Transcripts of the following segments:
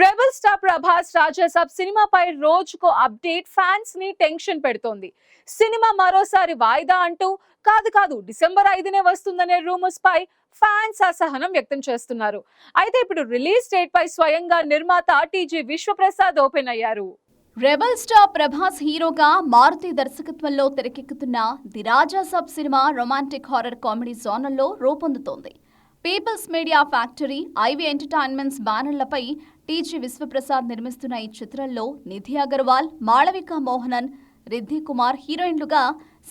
Rebel star Prabhas Raja Saab సినిమాపై రోజుకో update ఫ్యాన్స్ని టెన్షన్ పెడుతోంది. సినిమా మరోసారి వాయిదా అంటూ కాదు కాదు డిసెంబర్ ఐదునే వస్తుందనే రూమర్స్ పై ఫ్యాన్స్ అసహనం వ్యక్తం చేస్తున్నారు. అయితే ఇప్పుడు రిలీజ్ డేట్ పై స్వయంగా నిర్మాత టీజీ విశ్వప్రసాద్ ఓపెన్ అయ్యారు. రెబల్ స్టార్ ప్రభాస్ హీరోగా మారుతి దర్శకత్వంలో తెరకెక్కుతున్న the Raja Saab cinema romantic horror comedy జోనల్లో రూపొందుతోంది. People's media factory I V entertainments బ్యానర్లపై TG Vishwaprasad నిర్మిస్తున్న ఈ చిత్రంలో నిధి అగర్వాల్ మాళవిక మోహనన్ రిద్ధి కుమార్ హీరోయిన్లుగా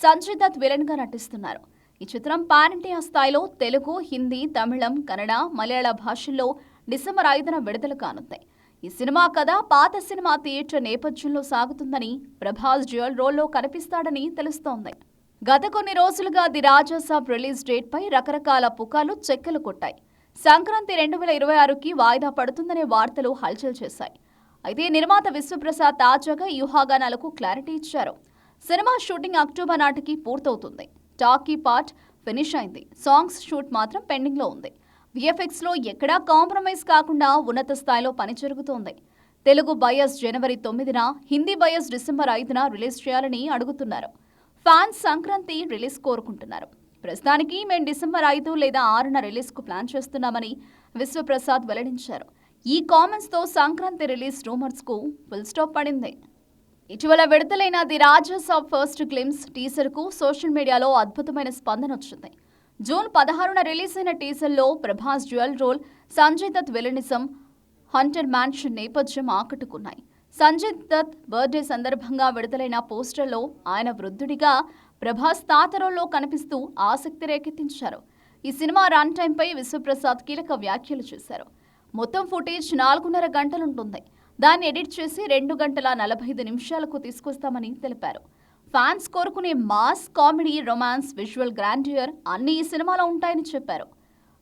సంజయ్ దత్ విలన్గా నటిస్తున్నారు. ఈ చిత్రం పాన్ ఇండియా స్థాయిలో తెలుగు హిందీ తమిళం కన్నడ మలయాళ భాషల్లో డిసెంబర్ ఐదున విడుదల కానుంది. ఈ సినిమా కథ పాత సినిమా థియేటర్ నేపథ్యంలో సాగుతుందని ప్రభాస్ జ్యువల్ రోల్లో కనిపిస్తాడని తెలుస్తోంది. గత కొన్ని రోజులుగా ది రాజాసాబ్ రిలీజ్ డేట్ పై రకరకాల పుకార్లు చెక్కలు కొట్టాయి. సంక్రాంతి రెండు వేల ఇరవై ఆరుకి వాయిదా పడుతుందనే వార్తలు హల్చల్ చేశాయి. అయితే నిర్మాత విశ్వప్రసాద్ తాజాగా యూహాగానాలకు క్లారిటీ ఇచ్చారు. సినిమా షూటింగ్ అక్టోబర్ నాటికి పూర్తవుతుంది. టాకీ పార్ట్ ఫినిష్ అయింది. సాంగ్స్ షూట్ మాత్రం పెండింగ్లో ఉంది. విఎఫ్ఎక్స్లో ఎక్కడా కాంప్రమైజ్ కాకుండా ఉన్నత స్థాయిలో పని జరుగుతోంది. తెలుగు బయస్ జనవరి తొమ్మిదిన హిందీ బయస్ డిసెంబర్ ఐదున రిలీజ్ చేయాలని అడుగుతున్నారు. ఫ్యాన్స్ సంక్రాంతి రిలీజ్ కోరుకుంటున్నారు. ప్రస్తుతానికి మేము డిసెంబర్ ఐదు లేదా ఆరున రిలీజ్కు ప్లాన్ చేస్తున్నామని విశ్వప్రసాద్ వెల్లడించారు. ఈ కామెంట్స్తో సంక్రాంతి రిలీజ్ రూమర్స్కు ఫుల్ స్టాప్ పడింది. ఇటీవల విడుదలైన the Raja Saab first glimpse టీజర్కు social మీడియాలో అద్భుతమైన స్పందన వచ్చింది. జూన్ పదహారున రిలీజ్ అయిన టీజర్లో Prabhas dual role Sanjay Dutt villainism hunter mansion నేపథ్యం ఆకట్టుకున్నాయి. సంజయ్ దత్ బర్త్డే సందర్భంగా విడుదలైన పోస్టర్లో ఆయన వృద్ధుడిగా ప్రభాస్ తాత కనిపిస్తూ ఆసక్తి రేకెత్తించారు. ఈ సినిమా రన్ టైంపై విశ్వప్రసాద్ కీలక వ్యాఖ్యలు చేశారు. మొత్తం ఫుటేజ్ నాలుగున్నర గంటలుంటుంది. దాన్ని ఎడిట్ చేసి రెండు గంటల నలభై ఐదు నిమిషాలకు తీసుకొస్తామని తెలిపారు. ఫ్యాన్స్ కోరుకునే mass comedy romance visual grandeur అన్ని ఈ సినిమాలో ఉంటాయని చెప్పారు.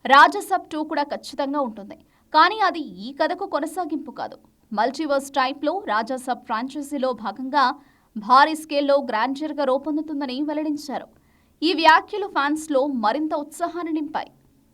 రాజసబ్ టూ కూడా ఖచ్చితంగా ఉంటుంది. కానీ అది ఈ కథకు కొనసాగింపు కాదు. మల్టీవర్స్ టైప్లో రాజాసబ్ ఫ్రాంచైజీలో భాగంగా భారీ స్కేల్లో గ్రాండియర్గా రూపొందుతుందని వెల్లడించారు. ఈ వ్యాఖ్యలు ఫ్యాన్స్లో మరింత ఉత్సాహాన్ని నింపాయి.